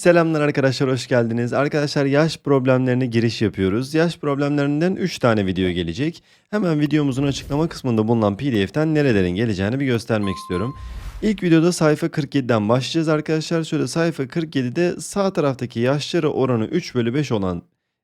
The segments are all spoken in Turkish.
Selamlar arkadaşlar, hoş geldiniz. Arkadaşlar yaş problemlerine giriş yapıyoruz. Yaş problemlerinden 3 tane video gelecek. Hemen videomuzun açıklama kısmında bulunan pdf'ten nerelerin geleceğini bir göstermek istiyorum. İlk videoda sayfa 47'den başlayacağız arkadaşlar. Şöyle sayfa 47'de sağ taraftaki yaşları oranı 3 bölü 5 olan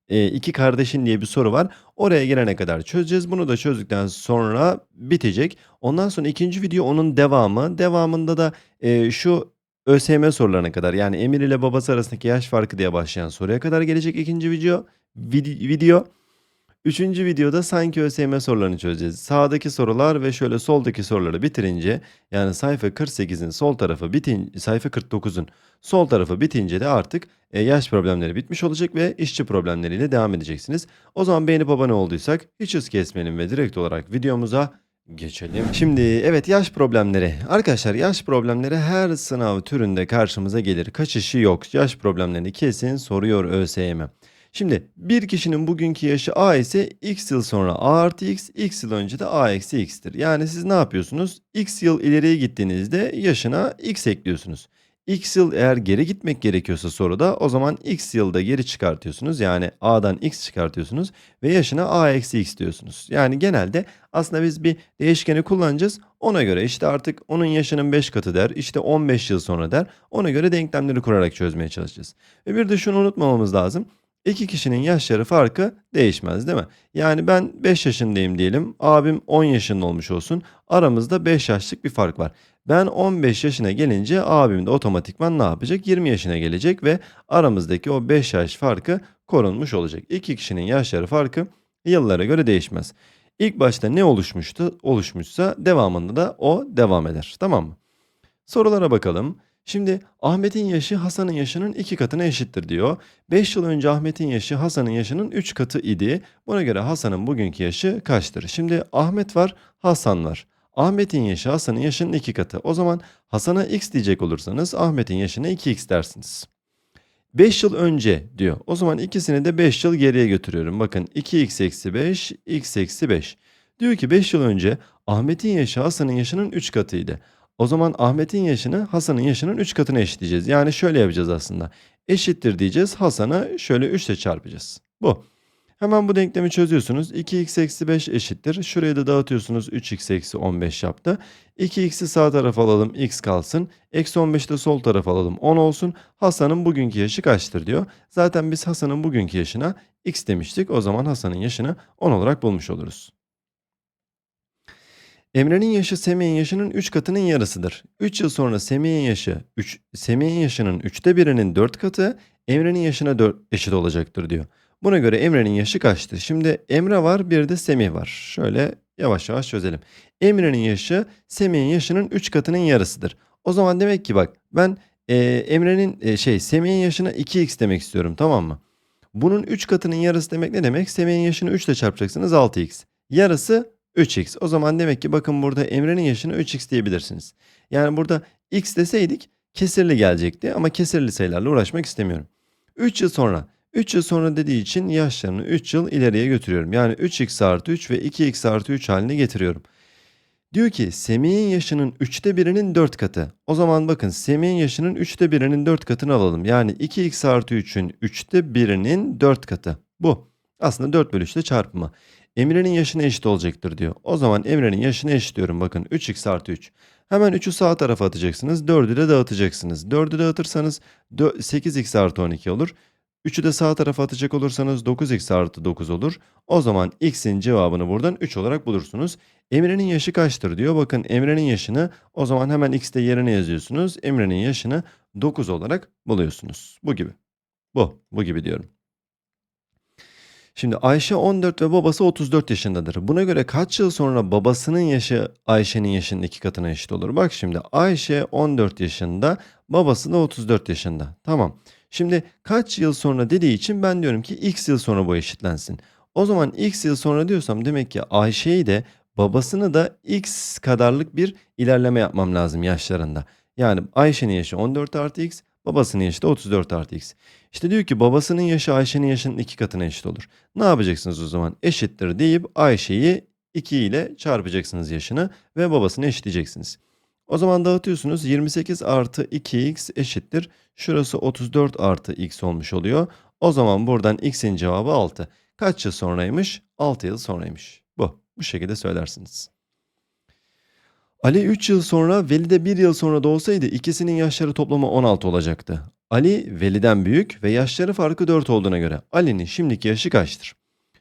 e, iki kardeşin diye bir soru var. Oraya gelene kadar çözeceğiz. Bunu da çözdükten sonra bitecek. Ondan sonra ikinci video onun devamı. Devamında da e, şu ÖSYM sorularına kadar yani Emir ile babası arasındaki yaş farkı diye başlayan soruya kadar gelecek ikinci video. Vid- video. Üçüncü videoda sanki ÖSYM sorularını çözeceğiz. Sağdaki sorular ve şöyle soldaki soruları bitirince yani sayfa 48'in sol tarafı bitin sayfa 49'un sol tarafı bitince de artık e, yaş problemleri bitmiş olacak ve işçi problemleriyle devam edeceksiniz. O zaman beğenip abone olduysak hiç hız kesmeyelim ve direkt olarak videomuza geçelim. Şimdi evet yaş problemleri. Arkadaşlar yaş problemleri her sınav türünde karşımıza gelir. Kaçışı yok. Yaş problemlerini kesin soruyor ÖSYM. Şimdi bir kişinin bugünkü yaşı A ise x yıl sonra A artı x, x yıl önce de A eksi x'tir. Yani siz ne yapıyorsunuz? X yıl ileriye gittiğinizde yaşına x ekliyorsunuz. X yıl eğer geri gitmek gerekiyorsa soruda o zaman x yılda geri çıkartıyorsunuz. Yani A'dan x çıkartıyorsunuz ve yaşına A eksi x diyorsunuz. Yani genelde aslında biz bir değişkeni kullanacağız. Ona göre işte artık onun yaşının 5 katı der. işte 15 yıl sonra der. Ona göre denklemleri kurarak çözmeye çalışacağız. Ve bir de şunu unutmamamız lazım. İki kişinin yaşları farkı değişmez değil mi? Yani ben 5 yaşındayım diyelim. Abim 10 yaşında olmuş olsun. Aramızda 5 yaşlık bir fark var. Ben 15 yaşına gelince abim de otomatikman ne yapacak? 20 yaşına gelecek ve aramızdaki o 5 yaş farkı korunmuş olacak. İki kişinin yaşları farkı yıllara göre değişmez. İlk başta ne oluşmuştu? Oluşmuşsa devamında da o devam eder. Tamam mı? Sorulara bakalım. Şimdi Ahmet'in yaşı Hasan'ın yaşının iki katına eşittir diyor. 5 yıl önce Ahmet'in yaşı Hasan'ın yaşının 3 katı idi. Buna göre Hasan'ın bugünkü yaşı kaçtır? Şimdi Ahmet var, Hasan var. Ahmet'in yaşı Hasan'ın yaşının 2 katı. O zaman Hasan'a x diyecek olursanız Ahmet'in yaşına 2x dersiniz. 5 yıl önce diyor. O zaman ikisini de 5 yıl geriye götürüyorum. Bakın 2x eksi 5, x eksi 5. Diyor ki 5 yıl önce Ahmet'in yaşı Hasan'ın yaşının 3 katıydı. O zaman Ahmet'in yaşını Hasan'ın yaşının 3 katına eşitleyeceğiz. Yani şöyle yapacağız aslında. Eşittir diyeceğiz. Hasan'a şöyle 3 ile çarpacağız. Bu. Hemen bu denklemi çözüyorsunuz. 2x eksi 5 eşittir. Şurayı da dağıtıyorsunuz. 3x eksi 15 yaptı. 2x'i sağ tarafa alalım. x kalsın. Eksi 15'i de sol tarafa alalım. 10 olsun. Hasan'ın bugünkü yaşı kaçtır diyor. Zaten biz Hasan'ın bugünkü yaşına x demiştik. O zaman Hasan'ın yaşını 10 olarak bulmuş oluruz. Emre'nin yaşı Semih'in yaşının 3 katının yarısıdır. 3 yıl sonra Semih'in yaşı 3 Semih'in yaşının 3'te birinin 4 katı Emre'nin yaşına 4 eşit olacaktır diyor. Buna göre Emre'nin yaşı kaçtır? Şimdi Emre var bir de Semih var. Şöyle yavaş yavaş çözelim. Emre'nin yaşı Semih'in yaşının 3 katının yarısıdır. O zaman demek ki bak ben e, Emre'nin e, şey Semih'in yaşına 2x demek istiyorum tamam mı? Bunun 3 katının yarısı demek ne demek? Semih'in yaşını 3 ile çarpacaksınız 6x. Yarısı 3x. O zaman demek ki bakın burada Emre'nin yaşını 3x diyebilirsiniz. Yani burada x deseydik kesirli gelecekti ama kesirli sayılarla uğraşmak istemiyorum. 3 yıl sonra 3 yıl sonra dediği için yaşlarını 3 yıl ileriye götürüyorum. Yani 3x artı 3 ve 2x artı 3 haline getiriyorum. Diyor ki Semih'in yaşının 3'te birinin 4 katı. O zaman bakın Semih'in yaşının 3'te birinin 4 katını alalım. Yani 2x artı 3'ün 3'te birinin 4 katı. Bu. Aslında 4 bölü 3'te çarpımı. Emre'nin yaşına eşit olacaktır diyor. O zaman Emre'nin yaşına eşitliyorum. Bakın 3x artı 3. Hemen 3'ü sağ tarafa atacaksınız. 4'ü de dağıtacaksınız. 4'ü dağıtırsanız 8x artı 12 olur. 3'ü de sağ tarafa atacak olursanız 9x artı 9 olur. O zaman x'in cevabını buradan 3 olarak bulursunuz. Emre'nin yaşı kaçtır diyor. Bakın Emre'nin yaşını o zaman hemen x'te yerine yazıyorsunuz. Emre'nin yaşını 9 olarak buluyorsunuz. Bu gibi. Bu. Bu gibi diyorum. Şimdi Ayşe 14 ve babası 34 yaşındadır. Buna göre kaç yıl sonra babasının yaşı Ayşe'nin yaşının iki katına eşit olur? Bak şimdi Ayşe 14 yaşında, babası da 34 yaşında. Tamam. Şimdi kaç yıl sonra dediği için ben diyorum ki x yıl sonra bu eşitlensin. O zaman x yıl sonra diyorsam demek ki Ayşe'yi de babasını da x kadarlık bir ilerleme yapmam lazım yaşlarında. Yani Ayşe'nin yaşı 14 artı x, babasının yaşı da 34 artı x. İşte diyor ki babasının yaşı Ayşe'nin yaşının iki katına eşit olur. Ne yapacaksınız o zaman? Eşittir deyip Ayşe'yi 2 ile çarpacaksınız yaşını ve babasını eşitleyeceksiniz. O zaman dağıtıyorsunuz. 28 artı 2x eşittir. Şurası 34 artı x olmuş oluyor. O zaman buradan x'in cevabı 6. Kaç yıl sonraymış? 6 yıl sonraymış. Bu. Bu şekilde söylersiniz. Ali 3 yıl sonra Veli de 1 yıl sonra doğsaydı ikisinin yaşları toplamı 16 olacaktı. Ali Veli'den büyük ve yaşları farkı 4 olduğuna göre Ali'nin şimdiki yaşı kaçtır?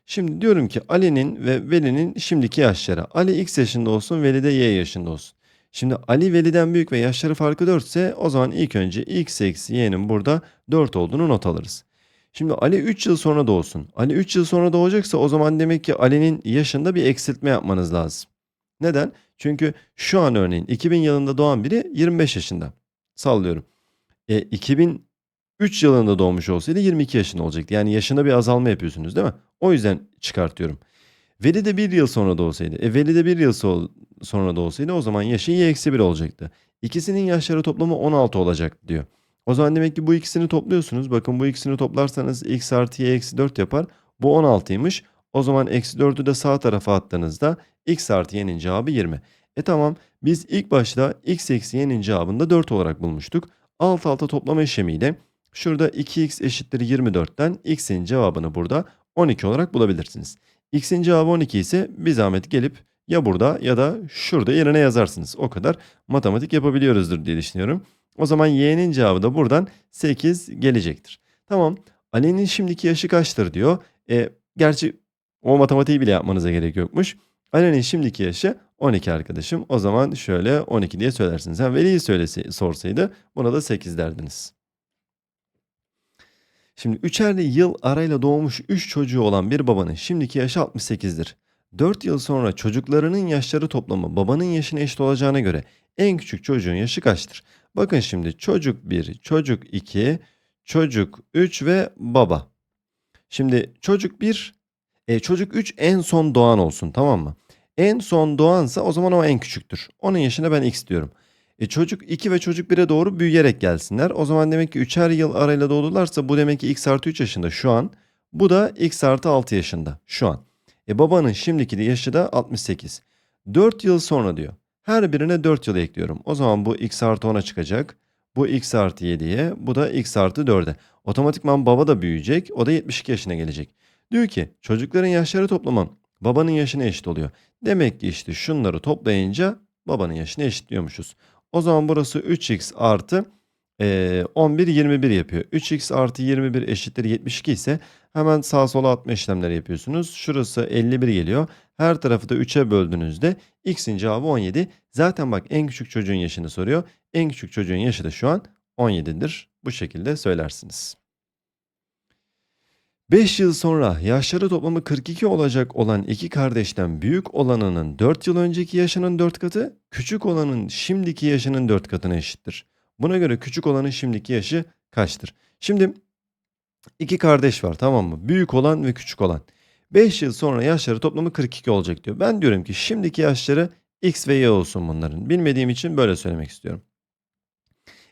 Şimdi diyorum ki Ali'nin ve Veli'nin şimdiki yaşları. Ali x yaşında olsun, Veli de y yaşında olsun. Şimdi Ali Veli'den büyük ve yaşları farkı 4 ise o zaman ilk önce x eksi y'nin burada 4 olduğunu not alırız. Şimdi Ali 3 yıl sonra doğsun. Ali 3 yıl sonra doğacaksa o zaman demek ki Ali'nin yaşında bir eksiltme yapmanız lazım. Neden? Çünkü şu an örneğin 2000 yılında doğan biri 25 yaşında. Sallıyorum. E, 2003 yılında doğmuş olsaydı 22 yaşında olacaktı. Yani yaşında bir azalma yapıyorsunuz değil mi? O yüzden çıkartıyorum. Veli de bir yıl sonra doğsaydı. E Veli de bir yıl so- sonra doğsaydı o zaman yaşı y eksi 1 olacaktı. İkisinin yaşları toplamı 16 olacak diyor. O zaman demek ki bu ikisini topluyorsunuz. Bakın bu ikisini toplarsanız x artı y eksi 4 yapar. Bu 16'ymış. O zaman eksi 4'ü de sağ tarafa attığınızda x artı y'nin cevabı 20. E tamam biz ilk başta x eksi y'nin cevabını da 4 olarak bulmuştuk. Alt alta toplama işlemiyle şurada 2x eşittir 24'ten x'in cevabını burada 12 olarak bulabilirsiniz. X'in cevabı 12 ise bir zahmet gelip ya burada ya da şurada yerine yazarsınız. O kadar matematik yapabiliyoruzdur diye düşünüyorum. O zaman y'nin cevabı da buradan 8 gelecektir. Tamam. Ali'nin şimdiki yaşı kaçtır diyor. E, gerçi o matematiği bile yapmanıza gerek yokmuş. Ali'nin şimdiki yaşı 12 arkadaşım. O zaman şöyle 12 diye söylersiniz. Ha, Veli'yi söylese, sorsaydı buna da 8 derdiniz. Şimdi üçerli yıl arayla doğmuş 3 çocuğu olan bir babanın şimdiki yaşı 68'dir. 4 yıl sonra çocuklarının yaşları toplamı babanın yaşına eşit olacağına göre en küçük çocuğun yaşı kaçtır? Bakın şimdi çocuk 1, çocuk 2, çocuk 3 ve baba. Şimdi çocuk 1, e, çocuk 3 en son doğan olsun tamam mı? En son doğansa o zaman o en küçüktür. Onun yaşına ben x diyorum. E çocuk 2 ve çocuk 1'e doğru büyüyerek gelsinler. O zaman demek ki 3'er yıl arayla doğdularsa bu demek ki x artı 3 yaşında şu an. Bu da x artı 6 yaşında şu an. E babanın şimdiki yaşı da 68. 4 yıl sonra diyor. Her birine 4 yıl ekliyorum. O zaman bu x artı 10'a çıkacak. Bu x artı 7'ye. Bu da x artı 4'e. Otomatikman baba da büyüyecek. O da 72 yaşına gelecek. Diyor ki çocukların yaşları toplamı babanın yaşına eşit oluyor. Demek ki işte şunları toplayınca babanın yaşına eşitliyormuşuz. O zaman burası 3x artı e, 11 21 yapıyor. 3x artı 21 eşittir 72 ise hemen sağ sola atma işlemleri yapıyorsunuz. Şurası 51 geliyor. Her tarafı da 3'e böldüğünüzde x'in cevabı 17. Zaten bak en küçük çocuğun yaşını soruyor. En küçük çocuğun yaşı da şu an 17'dir. Bu şekilde söylersiniz. 5 yıl sonra yaşları toplamı 42 olacak olan iki kardeşten büyük olanının 4 yıl önceki yaşının 4 katı, küçük olanın şimdiki yaşının 4 katına eşittir. Buna göre küçük olanın şimdiki yaşı kaçtır? Şimdi iki kardeş var tamam mı? Büyük olan ve küçük olan. 5 yıl sonra yaşları toplamı 42 olacak diyor. Ben diyorum ki şimdiki yaşları x ve y olsun bunların. Bilmediğim için böyle söylemek istiyorum.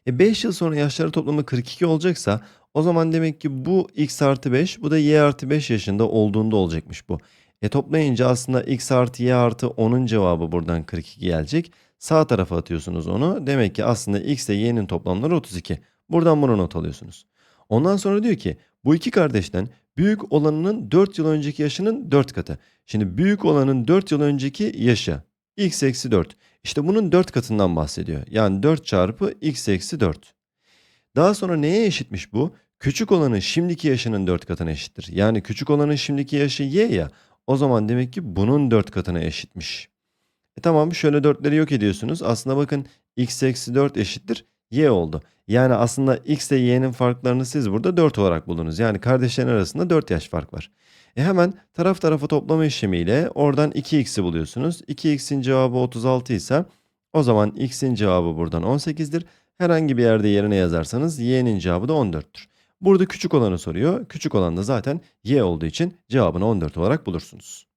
E 5 yıl sonra yaşları toplamı 42 olacaksa o zaman demek ki bu x artı 5 bu da y artı 5 yaşında olduğunda olacakmış bu. E toplayınca aslında x artı y artı 10'un cevabı buradan 42 gelecek. Sağ tarafa atıyorsunuz onu. Demek ki aslında x ile y'nin toplamları 32. Buradan bunu not alıyorsunuz. Ondan sonra diyor ki bu iki kardeşten büyük olanının 4 yıl önceki yaşının 4 katı. Şimdi büyük olanın 4 yıl önceki yaşı x eksi 4. İşte bunun 4 katından bahsediyor. Yani 4 çarpı x eksi 4. Daha sonra neye eşitmiş bu? Küçük olanın şimdiki yaşının 4 katına eşittir. Yani küçük olanın şimdiki yaşı y ya. O zaman demek ki bunun 4 katına eşitmiş. E tamam şöyle 4'leri yok ediyorsunuz. Aslında bakın x eksi 4 eşittir y oldu. Yani aslında x ile y'nin farklarını siz burada 4 olarak buldunuz. Yani kardeşlerin arasında 4 yaş fark var. E hemen taraf tarafa toplama işlemiyle oradan 2x'i buluyorsunuz. 2x'in cevabı 36 ise o zaman x'in cevabı buradan 18'dir. Herhangi bir yerde yerine yazarsanız y'nin cevabı da 14'tür. Burada küçük olanı soruyor. Küçük olan da zaten y olduğu için cevabını 14 olarak bulursunuz.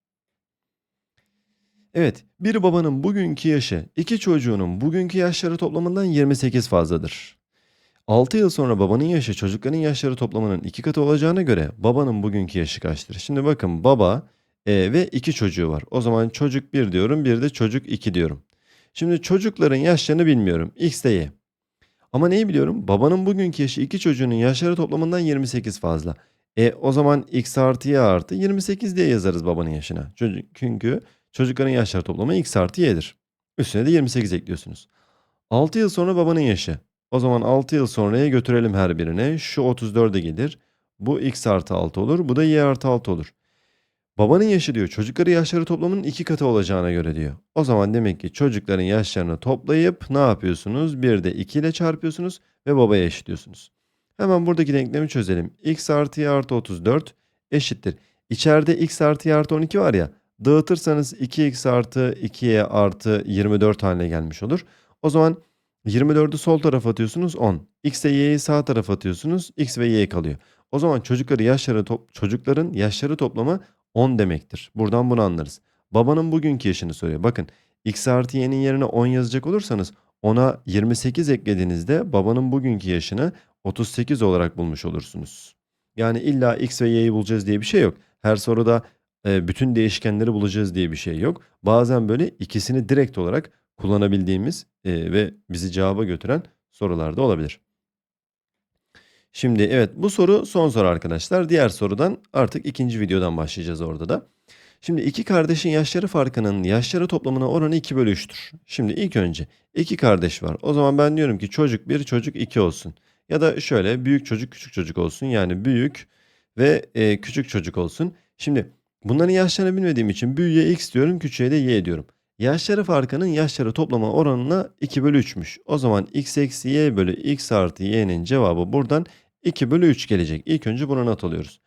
Evet, bir babanın bugünkü yaşı iki çocuğunun bugünkü yaşları toplamından 28 fazladır. 6 yıl sonra babanın yaşı çocukların yaşları toplamının iki katı olacağına göre babanın bugünkü yaşı kaçtır? Şimdi bakın baba e, ve iki çocuğu var. O zaman çocuk 1 diyorum bir de çocuk 2 diyorum. Şimdi çocukların yaşlarını bilmiyorum. X de Y. Ama neyi biliyorum? Babanın bugünkü yaşı iki çocuğunun yaşları toplamından 28 fazla. E o zaman x artı y artı 28 diye yazarız babanın yaşına. Çünkü çocukların yaşları toplamı x artı y'dir. Üstüne de 28 ekliyorsunuz. 6 yıl sonra babanın yaşı. O zaman 6 yıl sonraya götürelim her birine. Şu 34'e gelir. Bu x artı 6 olur. Bu da y artı 6 olur. Babanın yaşı diyor çocukları yaşları toplamının iki katı olacağına göre diyor. O zaman demek ki çocukların yaşlarını toplayıp ne yapıyorsunuz? Bir de 2 ile çarpıyorsunuz ve babaya eşitliyorsunuz. Hemen buradaki denklemi çözelim. x artı y artı 34 eşittir. İçeride x artı y artı 12 var ya dağıtırsanız 2x artı 2y artı 24 haline gelmiş olur. O zaman 24'ü sol tarafa atıyorsunuz 10. X ile y'yi sağ tarafa atıyorsunuz. X ve y kalıyor. O zaman çocukları yaşları top, çocukların yaşları toplamı 10 demektir. Buradan bunu anlarız. Babanın bugünkü yaşını soruyor. Bakın x artı y'nin yerine 10 yazacak olursanız ona 28 eklediğinizde babanın bugünkü yaşını 38 olarak bulmuş olursunuz. Yani illa x ve y'yi bulacağız diye bir şey yok. Her soruda bütün değişkenleri bulacağız diye bir şey yok. Bazen böyle ikisini direkt olarak kullanabildiğimiz e, ve bizi cevaba götüren sorular da olabilir. Şimdi evet bu soru son soru arkadaşlar. Diğer sorudan artık ikinci videodan başlayacağız orada da. Şimdi iki kardeşin yaşları farkının yaşları toplamına oranı 2 bölü 3'tür. Şimdi ilk önce iki kardeş var. O zaman ben diyorum ki çocuk 1 çocuk 2 olsun. Ya da şöyle büyük çocuk küçük çocuk olsun. Yani büyük ve e, küçük çocuk olsun. Şimdi bunların yaşlarını bilmediğim için büyüğe x diyorum küçüğe de y diyorum. Yaşları farkının yaşları toplama oranına 2 bölü 3'müş. O zaman x eksi y bölü x artı y'nin cevabı buradan 2 bölü 3 gelecek. İlk önce buna not alıyoruz.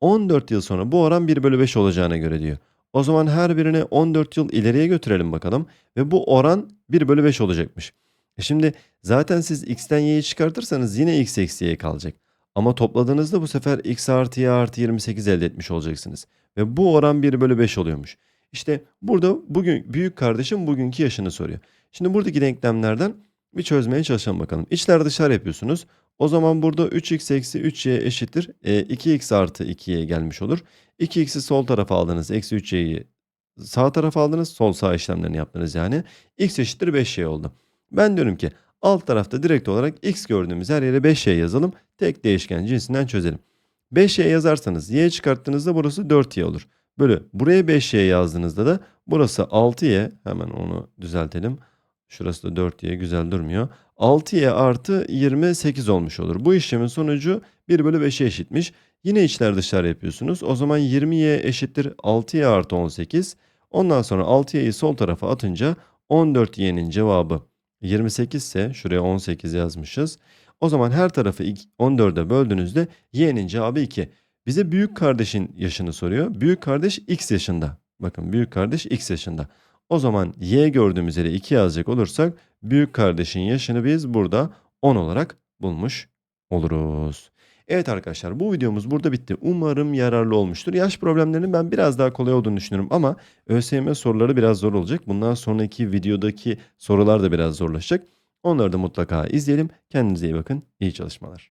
14 yıl sonra bu oran 1 bölü 5 olacağına göre diyor. O zaman her birine 14 yıl ileriye götürelim bakalım. Ve bu oran 1 bölü 5 olacakmış. E şimdi zaten siz x'ten y'yi çıkartırsanız yine x eksi y kalacak. Ama topladığınızda bu sefer x artı y artı 28 elde etmiş olacaksınız. Ve bu oran 1 bölü 5 oluyormuş. İşte burada bugün büyük kardeşim bugünkü yaşını soruyor. Şimdi buradaki denklemlerden bir çözmeye çalışalım bakalım. İçler dışlar yapıyorsunuz. O zaman burada 3x eksi 3y eşittir. E, 2x artı 2y gelmiş olur. 2x'i sol tarafa aldınız. Eksi 3y'yi sağ tarafa aldınız. Sol sağ işlemlerini yaptınız yani. x eşittir 5y oldu. Ben diyorum ki alt tarafta direkt olarak x gördüğümüz her yere 5y yazalım. Tek değişken cinsinden çözelim. 5y yazarsanız y çıkarttığınızda burası 4y olur. Böyle buraya 5y yazdığınızda da burası 6y. Hemen onu düzeltelim. Şurası da 4y güzel durmuyor. 6y artı 28 olmuş olur. Bu işlemin sonucu 1 bölü 5'e eşitmiş. Yine içler dışlar yapıyorsunuz. O zaman 20y eşittir 6y artı 18. Ondan sonra 6y'yi sol tarafa atınca 14y'nin cevabı 28 ise şuraya 18 yazmışız. O zaman her tarafı 14'e böldüğünüzde y'nin cevabı 2. Bize büyük kardeşin yaşını soruyor. Büyük kardeş x yaşında. Bakın büyük kardeş x yaşında. O zaman y gördüğümüz yere 2 yazacak olursak büyük kardeşin yaşını biz burada 10 olarak bulmuş oluruz. Evet arkadaşlar bu videomuz burada bitti. Umarım yararlı olmuştur. Yaş problemlerinin ben biraz daha kolay olduğunu düşünüyorum ama ÖSYM soruları biraz zor olacak. Bundan sonraki videodaki sorular da biraz zorlaşacak. Onları da mutlaka izleyelim. Kendinize iyi bakın. İyi çalışmalar.